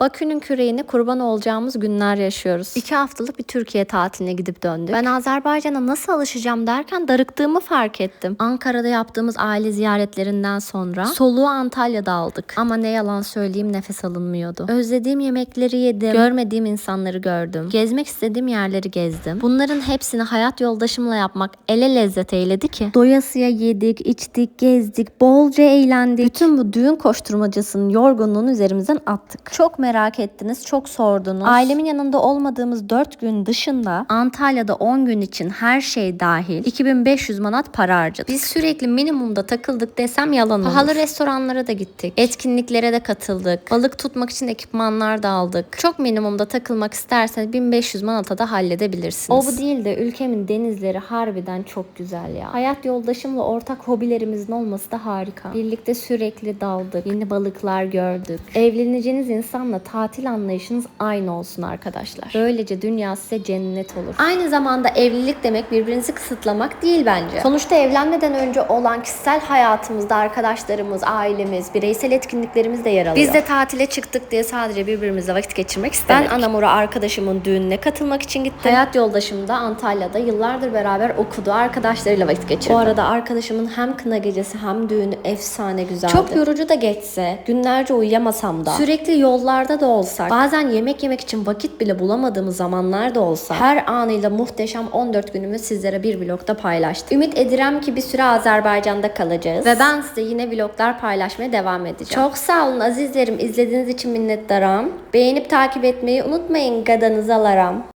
Bakü'nün küreğine kurban olacağımız günler yaşıyoruz. İki haftalık bir Türkiye tatiline gidip döndük. Ben Azerbaycan'a nasıl alışacağım derken darıktığımı fark ettim. Ankara'da yaptığımız aile ziyaretlerinden sonra soluğu Antalya'da aldık. Ama ne yalan söyleyeyim nefes alınmıyordu. Özlediğim yemekleri yedim. Görmediğim insanları gördüm. Gezmek istediğim yerleri gezdim. Bunların hepsini hayat yoldaşımla yapmak ele lezzet eyledi ki. Doyasıya yedik, içtik, gezdik, bolca eğlendik. Bütün bu düğün koşturmacasının yorgunluğunu üzerimizden attık. Çok merak ettiniz, çok sordunuz. Ailemin yanında olmadığımız 4 gün dışında Antalya'da 10 gün için her şey dahil 2500 manat para harcadık. Biz sürekli minimumda takıldık desem yalan olur. Pahalı restoranlara da gittik. Etkinliklere de katıldık. Balık tutmak için ekipmanlar da aldık. Çok minimumda takılmak isterseniz 1500 manata da halledebilirsiniz. O bu değil de ülkemin denizleri harbiden çok güzel ya. Hayat yoldaşımla ortak hobilerimizin olması da harika. Birlikte sürekli daldık. Yeni balıklar gördük. Evleneceğiniz insanla tatil anlayışınız aynı olsun arkadaşlar. Böylece dünya size cennet olur. Aynı zamanda evlilik demek birbirinizi kısıtlamak değil bence. Sonuçta evlenmeden önce olan kişisel hayatımızda arkadaşlarımız, ailemiz, bireysel etkinliklerimiz de yer alıyor. Biz de tatile çıktık diye sadece birbirimizle vakit geçirmek istemedik. Ben Anamur'a arkadaşımın düğününe katılmak için gittim. Hayat yoldaşım da Antalya'da yıllardır beraber okudu. Arkadaşlarıyla vakit geçirdi. Bu arada arkadaşımın hem kına gecesi hem düğünü efsane güzeldi. Çok yorucu da geçse, günlerce uyuyamasam da, sürekli yollarda da olsak, bazen yemek yemek için vakit bile bulamadığımız zamanlar da olsa, her anıyla muhteşem 14 günümü sizlere bir vlogda paylaştık. Ümit edirem ki bir süre Azerbaycan'da kalacağız. Ve ben size yine vloglar paylaşmaya devam edeceğim. Çok sağ olun azizlerim. İzlediğiniz için minnettarım. Beğenip takip etmeyi unutmayın. Gadanızı alaram.